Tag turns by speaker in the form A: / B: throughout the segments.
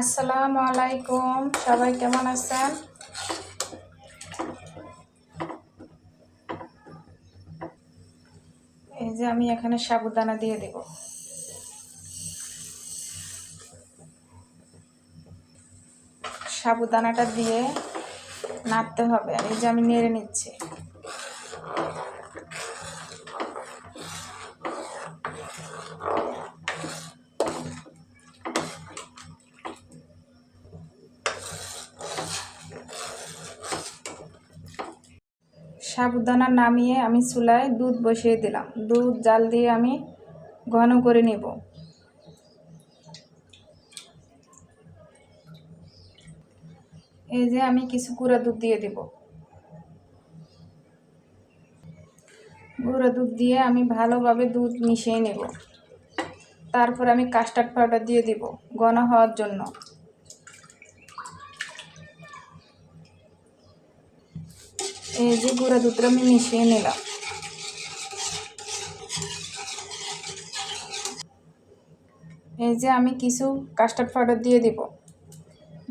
A: আসসালামু আলাইকুম। সবাই কেমন আছেন? এই যে আমি এখানে সাবুদানা দিয়ে দেব। সাবুদানাটা দিয়ে নাড়তে হবে। এই যে আমি নেড়ে নিচ্ছি। সাবুদানা নামিয়ে আমি চুলায় দুধ বসিয়ে দিলাম। দুধ, জাল দিয়ে আমি ঘন করে নেব। এই যে আমি কিছু গুঁড়া দুধ দিয়ে দেব। গুঁড়া দুধ দিয়ে আমি ভালোভাবে দুধ মিশিয়ে নেব। তারপর আমি কাস্টার্ড পাউডার দিয়ে দিব ঘন হওয়ার জন্য। এই যে গুঁড়া দুধটা আমি মিশিয়ে নিলাম এই যে আমি কিছু কাস্টার্ড পাউডার দিয়ে দিব।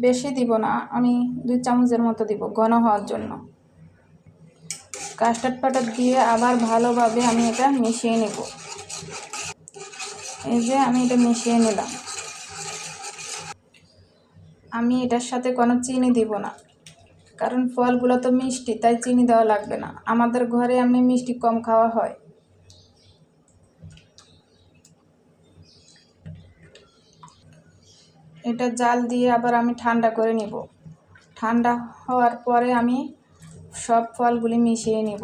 A: বেশি দিব না, আমি দুই চামচের মতো দিব ঘন হওয়ার জন্য। কাস্টার্ড পাউডার দিয়ে আবার ভালোভাবে আমি এটা মিশিয়ে নেব। এই যে আমি এটা মিশিয়ে নিলাম। আমি এটার সাথে কোনো চিনি দিব না। কারণ ফলগুলো তো মিষ্টি, তাই চিনি দেওয়া লাগবে না। আমাদের ঘরে এমনি মিষ্টি কম খাওয়া হয়। এটা জাল দিয়ে আবার আমি ঠান্ডা করে নিব। ঠান্ডা হওয়ার পরে আমি সব ফলগুলি মিশিয়ে নিব।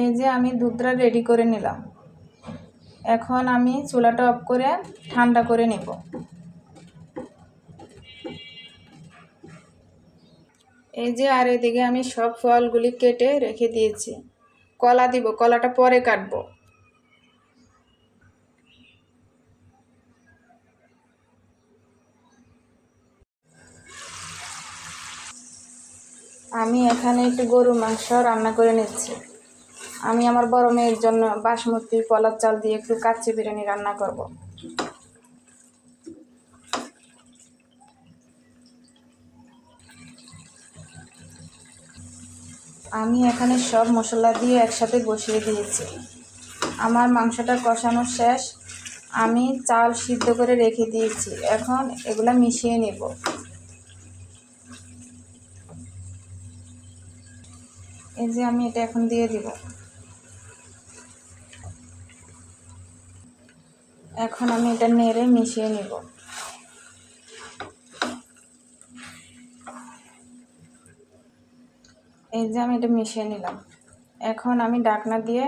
A: এই যে আমি দুধটা রেডি করে নিলাম। এখন আমি চুলাটা অফ করে ঠান্ডা করে নেব। এই যে আর এদিকে আমি সব ফলগুলি কেটে রেখে দিয়েছি। কলা দিব, কলাটা পরে কাটব। আমি এখানে একটু গরু মাংস রান্না করে নিচ্ছি। আমি আমার বড় মেয়ের জন্য বাসমতি কলার চাল দিয়ে একটু কাচ্চি বিরিয়ানি রান্না করব। আমি এখানে সব মশলা দিয়ে একসাথে বসিয়ে দিয়েছি। আমার মাংসটা কষানো শেষ। আমি চাল সিদ্ধ করে রেখে দিয়েছি। এখন এগুলা মিশিয়ে নেব। এই যে আমি এটা এখন দিয়ে দিব। এখন আমি এটা নেড়ে মিশিয়ে নিব। এই যে আমি এটা মিশিয়ে নিলাম। এখন আমি ডাকনা দিয়ে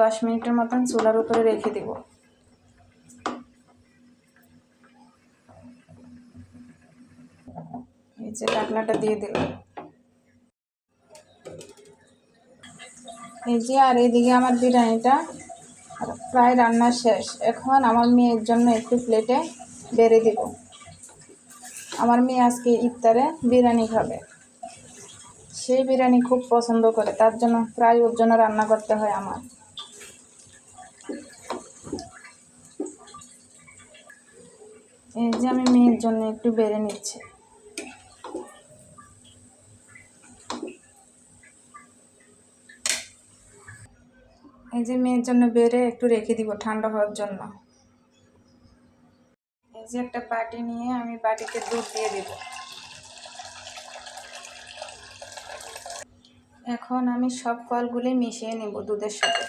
A: দশ মিনিটের মতন চুলার উপরে রেখে দিব। এই যে ডাকনাটা দিয়ে দিলাম। এই যে আর এইদিকে আমার বিরিয়ানিটা প্রায় রান্না শেষ। এখন আমার মেয়ের জন্য একটু প্লেটে বেড়ে দিব। আমার মেয়ে আজকে ইফতারে বিরিয়ানি খাবে। সেই বিরিয়ানি খুব পছন্দ করে, তার জন্য প্রায় ওর জন্য রান্না করতে হয় আমার। এই যে আমি মেয়ের জন্য একটু বেড়ে নিচ্ছি। এই যে মেয়ের জন্য বেড়ে একটু রেখে দিব ঠান্ডা হওয়ার জন্য। এই যে একটা বাটি নিয়ে আমি বাটিতে দুধ দিয়ে দিব। এখন আমি সব ফলগুলি মিশিয়ে নেব দুধের সাথে।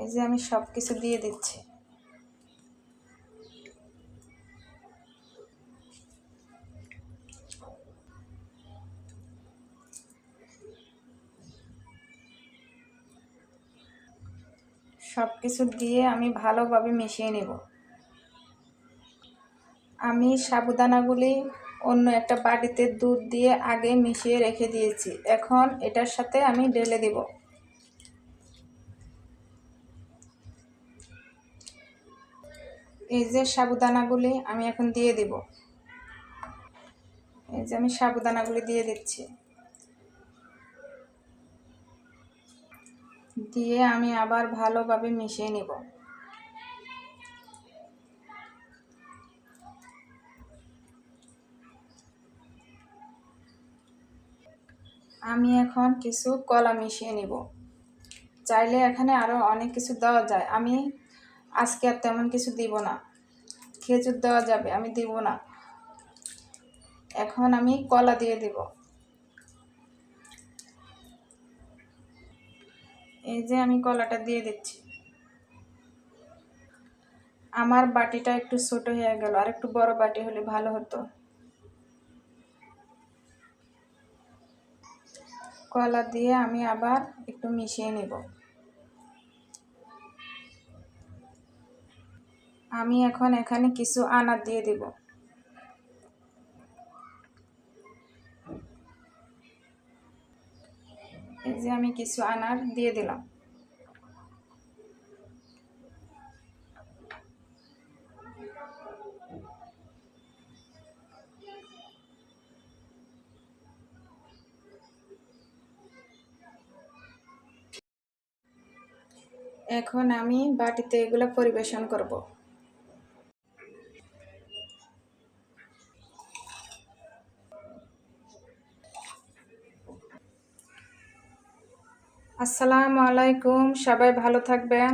A: এই যে আমি সব কিছু দিয়ে দিচ্ছি। সব কিছু দিয়ে আমি ভালোভাবে মিশিয়ে নেব। আমি সাবুদানাগুলি অন্য একটা বাটিতে দুধ দিয়ে আগে মিশিয়ে রেখে দিয়েছি। এখন এটার সাথে আমি ঢেলে দেব। এই যে সাবুদানাগুলি আমি এখন দিয়ে দেব। এই যে আমি সাবুদানাগুলি দিয়ে দিচ্ছি। দিয়ে আমি আবার ভালোভাবে মিশিয়ে নিব। আমি এখন কিছু কলা মিশিয়ে নিব। চাইলে এখানে আরও অনেক কিছু দেওয়া যায়। আমি আজকে আর তেমন কিছু দিব না। খেজুর দেওয়া যাবে, আমি দিব না। এখন আমি কলা দিয়ে দিব। এই যে আমি কলাটা দিয়ে দিচ্ছি। আমার বাটিটা একটু ছোট হয়ে গেল, আর একটু বড় বাটি হলে ভালো হতো। কলা দিয়ে আমি আবার একটু মিশিয়ে নেব। আমি এখন এখানে কিছু আনার দিয়ে দেব। এই যে আমি কিছু আনার দিয়ে দিলাম। এখন আমি বাটিতে এগুলো পরিবেশন করব। আসসালামু আলাইকুম সবাই ভালো থাকবেন।